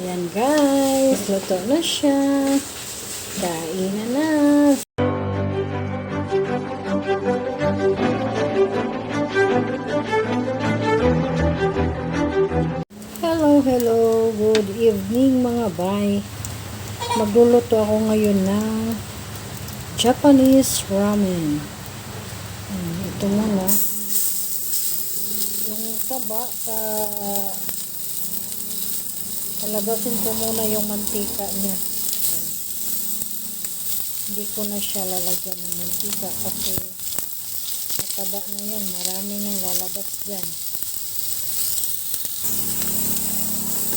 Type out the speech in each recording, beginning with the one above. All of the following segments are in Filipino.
Ayan guys, luto na siya. Kain na. Hello, hello. Good evening mga bay. Magluluto ako ngayon ng Japanese ramen. Ito muna. Yung taba, pa palabasin ko muna yung mantika niya. Hindi ko na siya lalagyan ng mantika kasi mataba na yan. Marami nang lalabas dyan.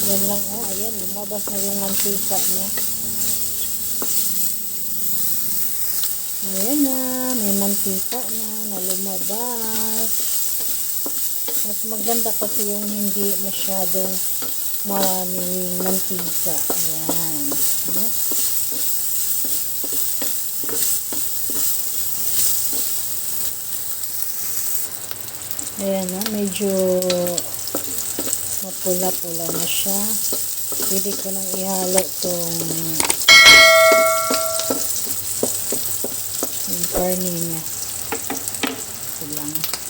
Yan lang oh, ayan, lumabas na yung mantika niya. Ayan na, may mantika na, na lumabas. Mas maganda kasi yung hindi masyadong maraming mantika. Ayan. No? Ayan na, medyo mapula-pula na siya. Pwede ko nang ihalo itong yung karne niya. Ito lang.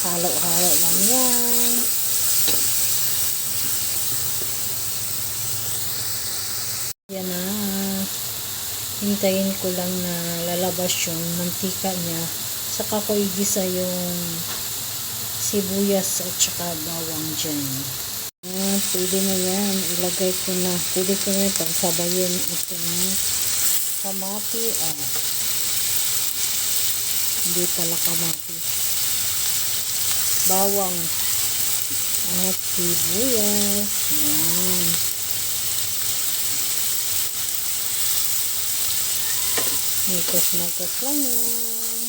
Halo-halo lang yan. Yan na. Hintayin ko lang na lalabas yung mantika niya. Saka ko igisa yung sibuyas at saka bawang dyan. Ah, pwede na yan. Ilagay ko na. Pwede ko na pagsabayin itong kamati. Ah, hindi pala kamati. Bawang at sibuyas. Yan. Mikos-mikos lang yan.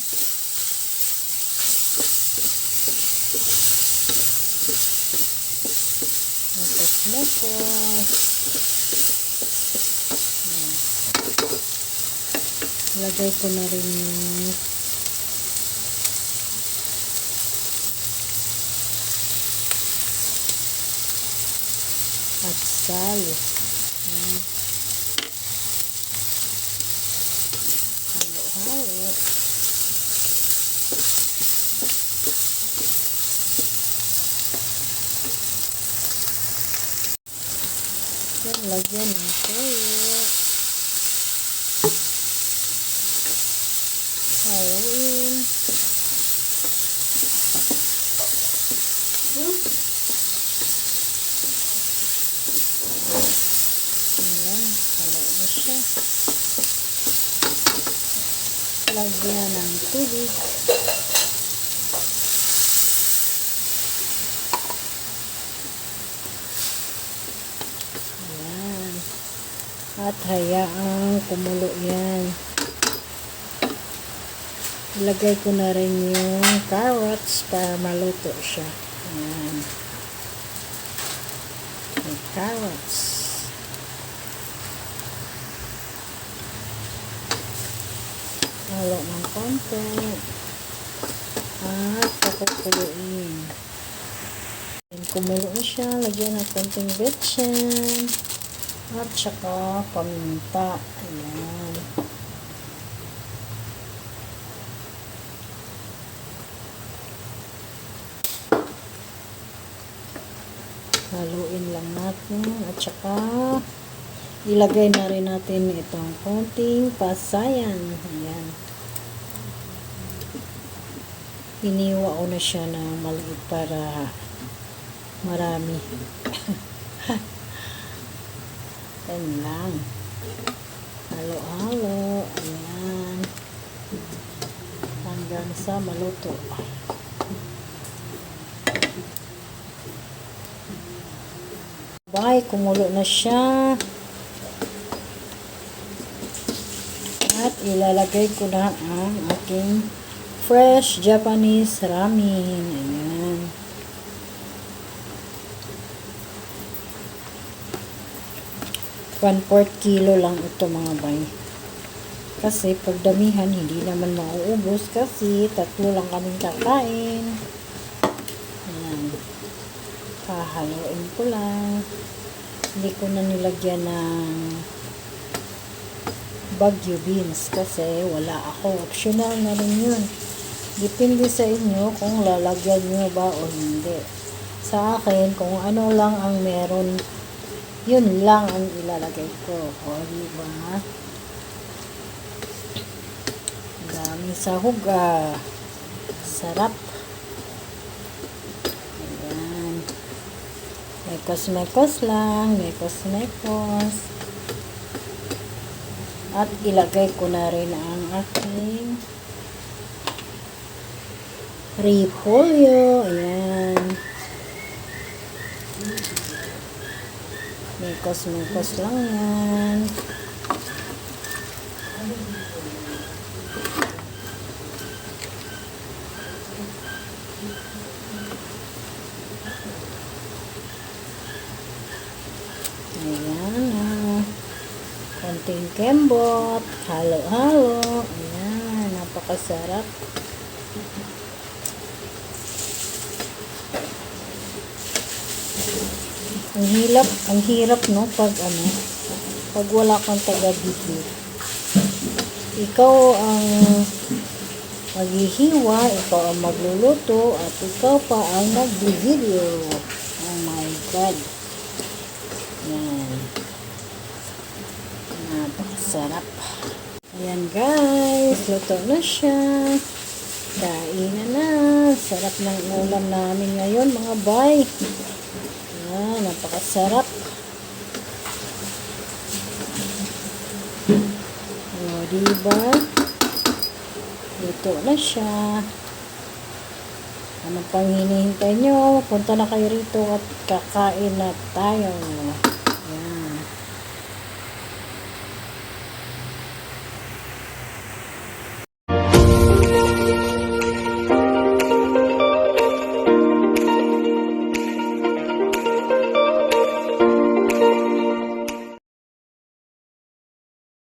Mikos-mikos. Yan. Lagay ko na rin yung at salo. Yan. Halo-halo. Yan, lagyan ng toyo. Haluin. Ayan, halo na siya. Lagyan ng tubig. Ayan. At hayaang kumulo yan. Ilagay ko na rin yung carrots para maluto siya. Ayan. May carrots. Halo ng konti. At pakukuluin. Ayan, Kumulo na siya. Lagyan ng konting betchin. At saka paminta. Ayan. Haluin lang natin. At saka ilagay na rin natin itong konting pasayan. Ayan. Iniwa ko na siya na maliit para marami. Yan lang. Halo-halo. Ayan. Hanggang sa maluto. Bye, kumulo na siya. At ilalagay ko na ang aking fresh Japanese ramen. Ayan. One fourth kilo lang ito mga bay. Kasi pagdamihan, hindi naman mauubos kasi tatlo lang kaming kakain. Hahaluin ko lang. Hindi ko na nilagyan ng bagyo beans kasi wala ako. Optional na rin yun. Depende sa inyo kung lalagyan nyo ba o hindi. Sa akin, kung ano lang ang meron, yun lang ang ilalagay ko. O, di ba? Dami sahog ah. Sarap. Ayan. Mekos-mekos lang. Mekos-mekos. At ilagay ko na rin ang aking repolyo. Ayan. Mekos-mekos lang yan. Ayan. Konting kembot. Halo-halo. Ayan. Napakasarap. Ang hirap, ang hirap no pag ano, pag wala kang taga-video. Ikaw ang maghihiwa, ikaw ang magluluto, at ikaw pa ang nag-video. Oh my God. Yan. Napakasarap. Ayan guys, luto na siya. Kain na. Sarap ng ulam namin ngayon mga bay. Ayan, napakasarap. O, diba? Luto na siya. Ano pang hinihintay nyo? Punta na kayo rito at kakain na tayo.